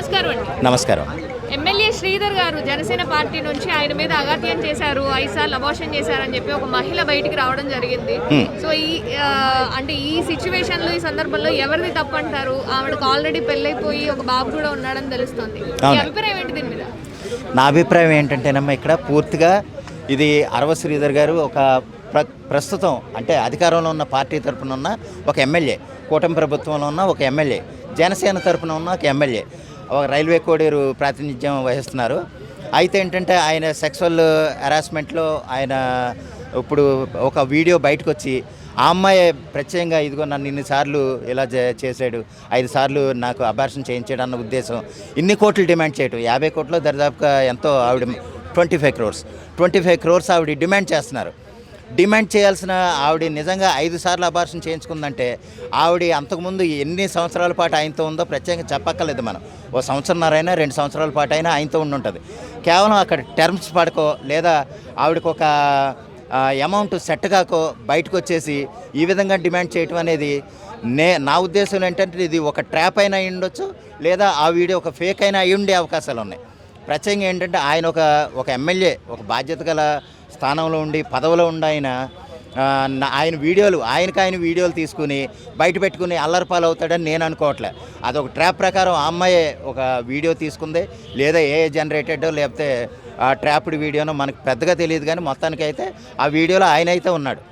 నమస్కారం అండి. నమస్కారం. ఎమ్మెల్యే శ్రీధర్ గారు జనసేన పార్టీ నుంచి ఆయన మీద అగాత్యం చేశారు ఐదు సార్లు అబార్షన్ చేశారని చెప్పి ఒక మహిళ బయటికి రావడం జరిగింది. సో ఈ అంటే ఈ సిచ్యువేషన్లో ఈ సందర్భంలో ఎవరిది తప్పు అంటారు? ఆవిడకి ఆల్రెడీ పెళ్ళైపోయి ఒక బాబు కూడా ఉన్నాడని తెలుస్తుంది. అభిప్రాయం ఏంటి దీని మీద? నా అభిప్రాయం ఏంటంటేనమ్మా ఇక్కడ పూర్తిగా ఇది అరవ శ్రీధర్ గారు ఒక ప్ర ప్రస్తుతం అంటే అధికారంలో ఉన్న పార్టీ తరపున ఉన్న ఒక ఎమ్మెల్యే కూటమి ప్రభుత్వంలో ఉన్న ఒక ఎమ్మెల్యే జనసేన తరపున ఉన్న ఒక ఎమ్మెల్యే. ఒక రైల్వే కోడేరు ప్రాతినిధ్యం వహిస్తున్నారు. అయితే ఏంటంటే ఆయన సెక్సువల్ హెరాస్మెంట్లో ఆయన ఇప్పుడు ఒక వీడియో బయటకు వచ్చి ఆ అమ్మాయి ప్రత్యేకంగా ఇదిగో నన్ను ఇన్నిసార్లు ఇలా చే- చేశాడు ఐదు సార్లు నాకు అబార్షన్ చేయించాడు అన్న ఉద్దేశం ఇన్ని కోట్లు డిమాండ్ చేయటం యాభై కోట్లు దరిదాపుగా ఎంతో ఆవిడ twenty five crores twenty five crores ఆవిడ డిమాండ్ చేస్తున్నారు. డిమాండ్ చేయాల్సిన ఆవిడ నిజంగా ఐదు సార్లు అబార్షన్ చేయించుకుందంటే ఆవిడ అంతకుముందు ఎన్ని సంవత్సరాల పాటు ఆయనతో ఉందో ప్రత్యేకంగా చెప్పక్కర్లేదు మనం. ఓ సంవత్సరంన్నరైనా రెండు సంవత్సరాల పాటు అయినా ఆయనతో ఉండి ఉంటుంది కేవలం అక్కడ టర్మ్స్ పడకో లేదా ఆవిడకు ఒక అమౌంట్ సెట్ కాకో బయటకు వచ్చేసి ఈ విధంగా డిమాండ్ చేయటం అనేది నే నా ఉద్దేశం ఏంటంటే ఇది ఒక ట్రాప్ అయినా అయి ఉండొచ్చు లేదా ఆ వీడియో ఒక ఫేక్ అయినా అయి ఉండే అవకాశాలు ఉన్నాయి ప్రత్యేకంగా ఏంటంటే ఆయన ఒక ఒక ఎమ్మెల్యే ఒక బాధ్యత గల స్థానంలో ఉండి పదవిలో ఉండి ఆయన ఆయన వీడియోలు ఆయనకి ఆయన వీడియోలు తీసుకుని బయట పెట్టుకుని అల్లరిపాలు అవుతాడని నేను అనుకోవట్లే. అదొక ట్రాప్ ప్రకారం ఆ అమ్మాయి ఒక వీడియో తీసుకుంది. లేదా ఏ జనరేటెడ్ లేకపోతే ఆ ట్రాప్డ్ వీడియోనో మనకు పెద్దగా తెలియదు కానీ మొత్తానికైతే ఆ వీడియోలో ఆయన అయితే ఉన్నాడు.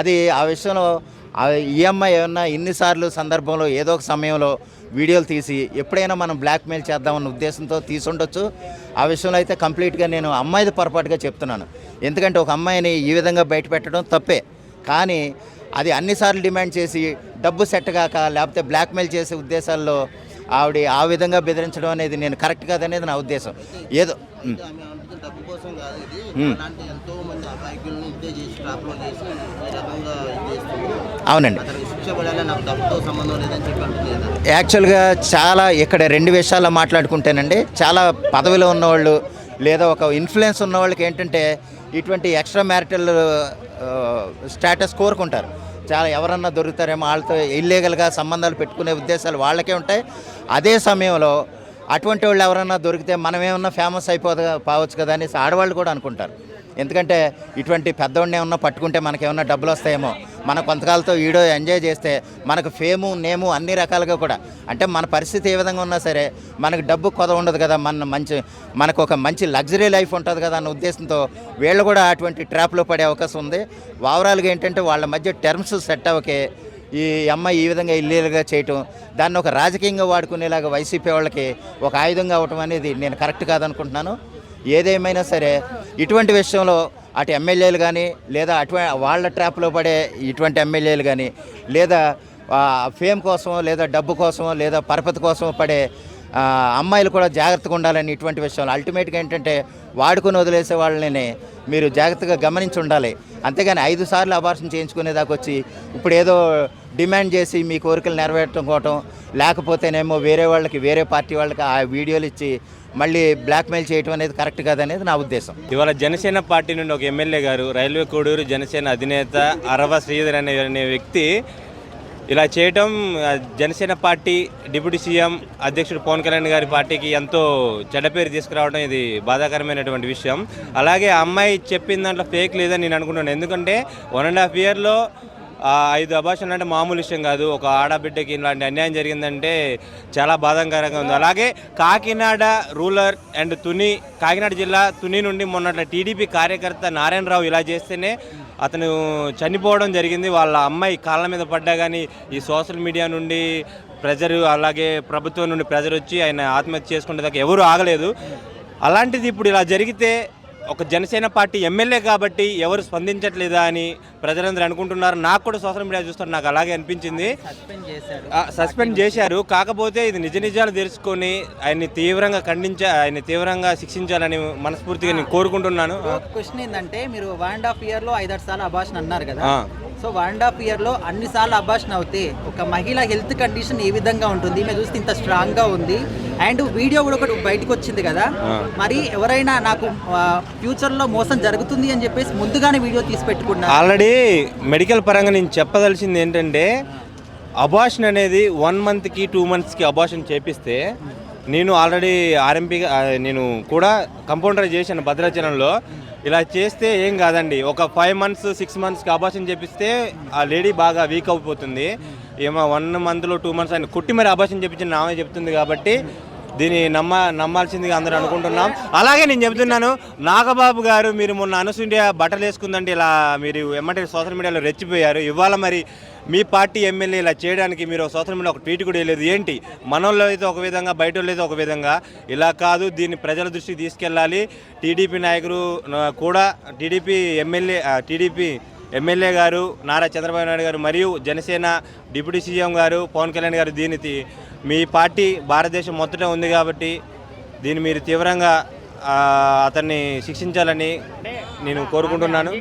అది ఆ విషయంలో ఈఎంఐ ఏమన్నా ఇన్నిసార్లు సందర్భంలో ఏదో ఒక సమయంలో వీడియోలు తీసి ఎప్పుడైనా మనం బ్లాక్మెయిల్ చేద్దామన్న ఉద్దేశంతో తీసుండొచ్చు. ఆ విషయంలో అయితే కంప్లీట్గా నేను అమ్మాయిది పొరపాటుగా చెప్తున్నాను. ఎందుకంటే ఒక అమ్మాయిని ఈ విధంగా బయట పెట్టడం తప్పే. కానీ అది అన్నిసార్లు డిమాండ్ చేసి డబ్బు సెట్ కాక లేకపోతే బ్లాక్మెయిల్ చేసే ఉద్దేశాల్లో ఆవిడ ఆ విధంగా బెదిరించడం అనేది నేను కరెక్ట్ కాదనేది నా ఉద్దేశం. ఏదో డబ్బు కోసం కాదు ఇది. అలాంటి ఎంతో మంది అబ్బాయికులను ఇదే చేసి ట్రాప్లో చేసి ఈ రకంగా అవునండి. అతనికి శిక్ష పడాలి? నాకు డబ్బుతో సంబంధం లేదని చెప్పి అంటుంది కదా యాక్చువల్గా చాలా ఇక్కడ రెండు విషయాల్లో మాట్లాడుకుంటేనండి చాలా పదవిలో ఉన్నవాళ్ళు లేదా ఒక ఇన్ఫ్లుయెన్స్ ఉన్న వాళ్ళకి ఏంటంటే ఇటువంటి ఎక్స్ట్రా మ్యారిటల్ స్టేటస్ కోరుకుంటారు. చాలా ఎవరన్నా దొరుకుతారేమో వాళ్ళతో ఇల్లీగల్గా సంబంధాలు పెట్టుకునే ఉద్దేశాలు వాళ్ళకే ఉంటాయి. అదే సమయంలో అటువంటి వాళ్ళు ఎవరన్నా దొరికితే మనం ఏమన్నా ఫేమస్ అయిపోదు పావచ్చు కదా అనేసి ఆడవాళ్ళు కూడా అనుకుంటారు. ఎందుకంటే ఇటువంటి పెద్దవాడిని ఏమన్నా పట్టుకుంటే మనకేమన్నా డబ్బులు వస్తాయేమో. మన కొంతకాలతో వీడియో ఎంజాయ్ చేస్తే మనకు ఫేము నేము అన్ని రకాలుగా కూడా. అంటే మన పరిస్థితి ఏ విధంగా ఉన్నా సరే మనకు డబ్బు కొద ఉండదు కదా మన మంచి మనకు ఒక మంచి లగ్జరీ లైఫ్ ఉంటుంది కదా అన్న ఉద్దేశంతో వీళ్ళు కూడా అటువంటి ట్రాప్లో పడే అవకాశం ఉంది. ఓవరాల్గా ఏంటంటే వాళ్ళ మధ్య టర్మ్స్ సెట్ అవ్వకే ఈ అమ్మాయి ఈ విధంగా ఇల్లీలుగా చేయటం దాన్ని ఒక రాజకీయంగా వాడుకునేలాగా వైసీపీ వాళ్ళకి ఒక ఆయుధంగా అవ్వటం అనేది నేను కరెక్ట్ కాదనుకుంటున్నాను. ఏదేమైనా సరే ఇటువంటి విషయంలో అటు ఎమ్మెల్యేలు కానీ లేదా అటువంటి వాళ్ళ ట్రాప్లో పడే ఇటువంటి ఎమ్మెల్యేలు కానీ లేదా ఫేమ్ కోసమో లేదా డబ్బు కోసమో లేదా పరపతి కోసమో పడే అమ్మాయిలు కూడా జాగ్రత్తగా ఉండాలని ఇటువంటి విషయంలో అల్టిమేట్గా ఏంటంటే వాడుకొని వదిలేసే వాళ్ళని మీరు జాగ్రత్తగా గమనించి ఉండాలి. అంతేగాని ఐదు సార్లు అబార్షన్ చేయించుకునేదాకా వచ్చి ఇప్పుడు ఏదో డిమాండ్ చేసి మీ కోరికలు నెరవేర్చుకోవటం లేకపోతేనేమో వేరే వాళ్ళకి వేరే పార్టీ వాళ్ళకి ఆ వీడియోలు ఇచ్చి మళ్ళీ బ్లాక్మెయిల్ చేయటం అనేది కరెక్ట్ కాదనేది నా ఉద్దేశం. ఇవాళ జనసేన పార్టీ నుండి ఒక ఎమ్మెల్యే గారు రైల్వే కోడూరు జనసేన అధినేత అరవ శ్రీధర్ అనే వ్యక్తి ఇలా చేయటం జనసేన పార్టీ డిప్యూటీ సీఎం అధ్యక్షుడు పవన్ కళ్యాణ్ గారి పార్టీకి ఎంతో చెడ్డపేరు తీసుకురావడం ఇది బాధాకరమైనటువంటి విషయం. అలాగే అమ్మాయి చెప్పిన దాంట్లో ఫేక్ లేదని నేను అనుకుంటున్నాను. ఎందుకంటే వన్ అండ్ హాఫ్ ఇయర్లో ఐదు అభాషణ అంటే మామూలు విషయం కాదు. ఒక ఆడబిడ్డకి ఇలాంటి అన్యాయం జరిగిందంటే చాలా బాధాకరంగా ఉంది. అలాగే కాకినాడ రూరల్ అండ్ తుని కాకినాడ జిల్లా తుని నుండి మొన్నట్ల టీడీపీ కార్యకర్త నారాయణరావు ఇలా చేస్తేనే అతను చనిపోవడం జరిగింది. వాళ్ళ అమ్మాయి కాళ్ళ మీద పడ్డా కానీ ఈ సోషల్ మీడియా నుండి ప్రెజర్ అలాగే ప్రభుత్వం నుండి ప్రెజర్ వచ్చి ఆయన ఆత్మహత్య చేసుకునే దాకా ఎవరూ ఆగలేదు. అలాంటిది ఇప్పుడు ఇలా జరిగితే ఒక జనసేన పార్టీ ఎమ్మెల్యే కాబట్టి ఎవరు స్పందించట్లేదా అని ప్రజలందరూ అనుకుంటున్నారు. నాకు కూడా సోషల్ మీడియా చూస్తారు నాకు అలాగే అనిపించింది. సస్పెండ్ చేశారు. కాకపోతే ఇది నిజ నిజాలు తెలుసుకొని ఆయన్ని తీవ్రంగా ఖండించ ఆయన్ని తీవ్రంగా శిక్షించాలని మనస్ఫూర్తిగా నేను కోరుకుంటున్నాను. క్వశ్చన్ ఏంటంటే మీరు వన్ అండ్ హాఫ్ ఇయర్లో ఐదారు సార్లు అభాషణ అన్నారు కదా. సో వన్ అండ్ హాఫ్ ఇయర్లో అన్ని సార్లు అభాషణ అవుతే ఒక మహిళ హెల్త్ కండిషన్ ఏ విధంగా ఉంటుంది? ఈమె చూస్తే ఇంత స్ట్రాంగ్గా ఉంది. అండ్ వీడియో కూడా ఒకటి బయటకు వచ్చింది కదా. మరి ఎవరైనా నాకు ఫ్యూచర్లో మోసం జరుగుతుంది అని చెప్పేసి ముందుగానే వీడియో తీసి పెట్టుకున్నారు. ఆల్రెడీ మెడికల్ పరంగా నేను చెప్పదలిసింది ఏంటంటే అబార్షన్ అనేది వన్ మంత్కి టూ మంత్స్కి అబార్షన్ చేపిస్తే నేను ఆల్రెడీ ఆర్ఎంపీ నేను కూడా కంపౌండర్ చేశాను భద్రాచలంలో. ఇలా చేస్తే ఏం కాదండి. ఒక ఫైవ్ మంత్స్ సిక్స్ మంత్స్కి అబార్షన్ చేపిస్తే ఆ లేడీ బాగా వీక్ అయిపోతుంది. ఏమో వన్ మంత్లో టూ మంత్స్ ఆయన కుట్టి మరి అబార్షన్ చెప్పించిన నామే చెప్తుంది కాబట్టి దీన్ని నమ్మ నమ్మాల్సిందిగా అందరూ అనుకుంటున్నాం. అలాగే నేను చెబుతున్నాను నాగబాబు గారు మీరు మొన్న అనుసూయ బట్టలు వేసుకుందంటే ఇలా మీరు ఎమ్మటే సోషల్ మీడియాలో రెచ్చిపోయారు. ఇవాళ మరి మీ పార్టీ ఎమ్మెల్యే ఇలా చేయడానికి మీరు సోషల్ మీడియా ఒక ట్వీట్ కూడా వేయలేదు. ఏంటి? మనోళ్ళు అయితే ఒక విధంగా బయట అయితే ఒక విధంగా. ఇలా కాదు దీన్ని ప్రజల దృష్టికి తీసుకెళ్ళాలి. టీడీపీ నాయకులు కూడా టీడీపీ ఎమ్మెల్యే టీడీపీ ఎమ్మెల్యే గారు నారా చంద్రబాబు నాయుడు గారు మరియు జనసేన డిప్యూటీ సీఎం గారు పవన్ కళ్యాణ్ గారు దీనికి మీ పార్టీ భారతదేశం మొత్తటే ఉంది కాబట్టి దీన్ని మీరు తీవ్రంగా అతన్ని శిక్షించాలని నేను కోరుకుంటున్నాను.